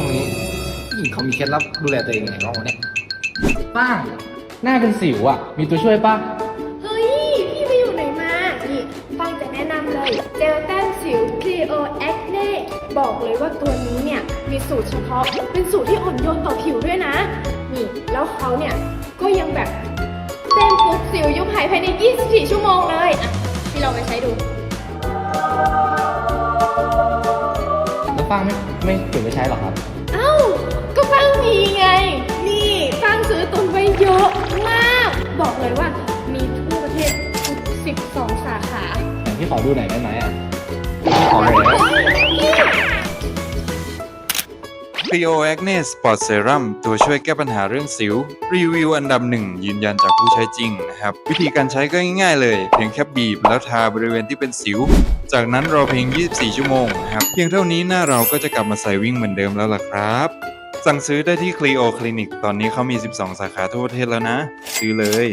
องนี้นี่เขามีเคล็ดลับดูแลตัวเองยังไงบ้างวะเนี่ยป้างหน้าเป็นสิวอะ มีตัวช่วยป่ะ เฮ้ย พี่ไปอยู่ไหนมา นี่ฟังจะแนะนำเลย เจลแต้มสิว Clio Acne บอกเลยว่าตัวนี้เนี่ย มีสูตรเฉพาะ เป็นสูตรที่อ่อนโยนต่อผิวด้วยนะ นี่ แล้วเขาเนี่ย ก็ยังแบบเต้นปุ๊บสิวยุบหายภายใน 24 ชั่วโมงเลย อะ พี่ลองไปใช้ดู แล้วป้างไม่ไม่เก็บไว้ใช้หรอครับ เอ้า ก็ฟังมีไง นี่ฟังซื้อตุนไว้เยอะมาก บอกเลยว่ามีทั่วประเทศทุก12 สาขา อย่างที่ขอดูหน่อยได้ไหมอะขอ หน่อยนะ Clio Acne Spot Serum ตัวช่วยแก้ปัญหาเรื่องสิว รีวิวอันดับหนึ่งยืนยันจากผู้ใช้จริงนะครับ วิธีการใช้ก็ง่ายๆเลย เพียงแค่บีบแล้วทาบริเวณที่เป็นสิว จากนั้นรอเพียง 24 ชั่วโมงนะครับ เพียงเท่านี้หน้าเราก็จะกลับมาใส่วิ่งเหมือนเดิมแล้วล่ะครับ สั่งซื้อได้ที่ Clio Clinic ตอนนี้เขามี 12 สาขาทั่วประเทศแล้วนะ ซื้อเลย